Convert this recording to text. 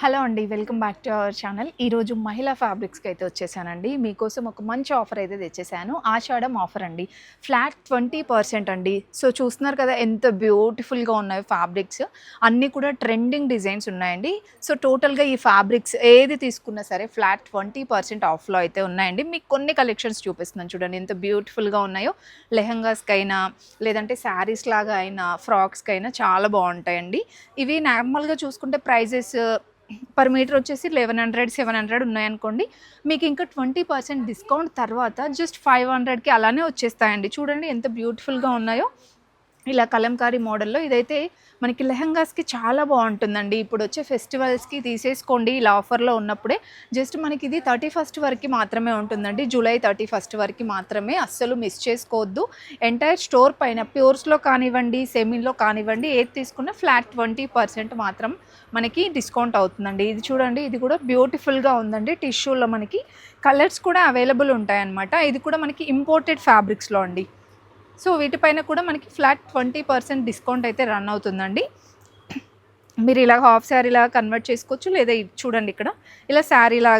Hello అండి welcome back to our channel. ఈరోజు మహిళా ఫ్యాబ్రిక్స్కి అయితే వచ్చేసానండి. మీకోసం ఒక మంచి ఆఫర్ అయితే తెచ్చేసాను. ఆషాఢం ఆఫర్ అండి. ఫ్లాట్ ట్వంటీ పర్సెంట్ అండి. సో చూస్తున్నారు కదా ఎంత బ్యూటిఫుల్గా ఉన్నాయి ఫ్యాబ్రిక్స్. అన్నీ కూడా ట్రెండింగ్ డిజైన్స్ ఉన్నాయండి. సో టోటల్గా ఈ ఫ్యాబ్రిక్స్ ఏది తీసుకున్నా సరే ఫ్లాట్ ట్వంటీ పర్సెంట్ ఆఫ్లో అయితే ఉన్నాయండి. మీకు కొన్ని కలెక్షన్స్ చూపిస్తున్నాను చూడండి ఎంత బ్యూటిఫుల్గా ఉన్నాయో. లెహంగాస్కి అయినా లేదంటే శారీస్ లాగా అయినా ఫ్రాక్స్కి అయినా చాలా బాగుంటాయండి. ఇవి నార్మల్గా చూసుకుంటే ప్రైజెస్ పర్ మీటర్ వచ్చేసి లెవెన్ హండ్రెడ్ సెవెన్ హండ్రెడ్ ఉన్నాయనుకోండి. మీకు ఇంకా ట్వంటీ పర్సెంట్ డిస్కౌంట్ తర్వాత జస్ట్ ఫైవ్ హండ్రెడ్కి అలానే వచ్చేస్తాయండి. చూడండి ఎంత బ్యూటిఫుల్గా ఉన్నాయో. ఇలా కలంకారీ మోడల్లో ఇదైతే మనకి లెహంగాస్కి చాలా బాగుంటుందండి. ఇప్పుడు వచ్చే ఫెస్టివల్స్కి తీసేసుకోండి ఇలా ఆఫర్లో ఉన్నప్పుడే. జస్ట్ మనకి ఇది థర్టీ ఫస్ట్ వరకు మాత్రమే ఉంటుందండి. జూలై థర్టీ ఫస్ట్ వరకు మాత్రమే అస్సలు మిస్ చేసుకోవద్దు. ఎంటైర్ స్టోర్ పైన ప్యూర్స్లో కానివ్వండి సెమీలో కానివ్వండి ఏది తీసుకున్నా ఫ్లాట్ ట్వంటీ పర్సెంట్ మాత్రం మనకి డిస్కౌంట్ అవుతుందండి. ఇది చూడండి ఇది కూడా బ్యూటిఫుల్గా ఉందండి. టిష్యూలో మనకి కలర్స్ కూడా అవైలబుల్ ఉంటాయన్నమాట. ఇది కూడా మనకి ఇంపోర్టెడ్ ఫ్యాబ్రిక్స్లో అండి. సో వీటిపైన కూడా మనకి ఫ్లాట్ ట్వంటీ పర్సెంట్ డిస్కౌంట్ అయితే రన్ అవుతుందండి. మీరు ఇలా హాఫ్ శారీ లాగా కన్వర్ట్ చేసుకోవచ్చు లేదా ఇది చూడండి ఇక్కడ. ఇలా శారీలా లాగా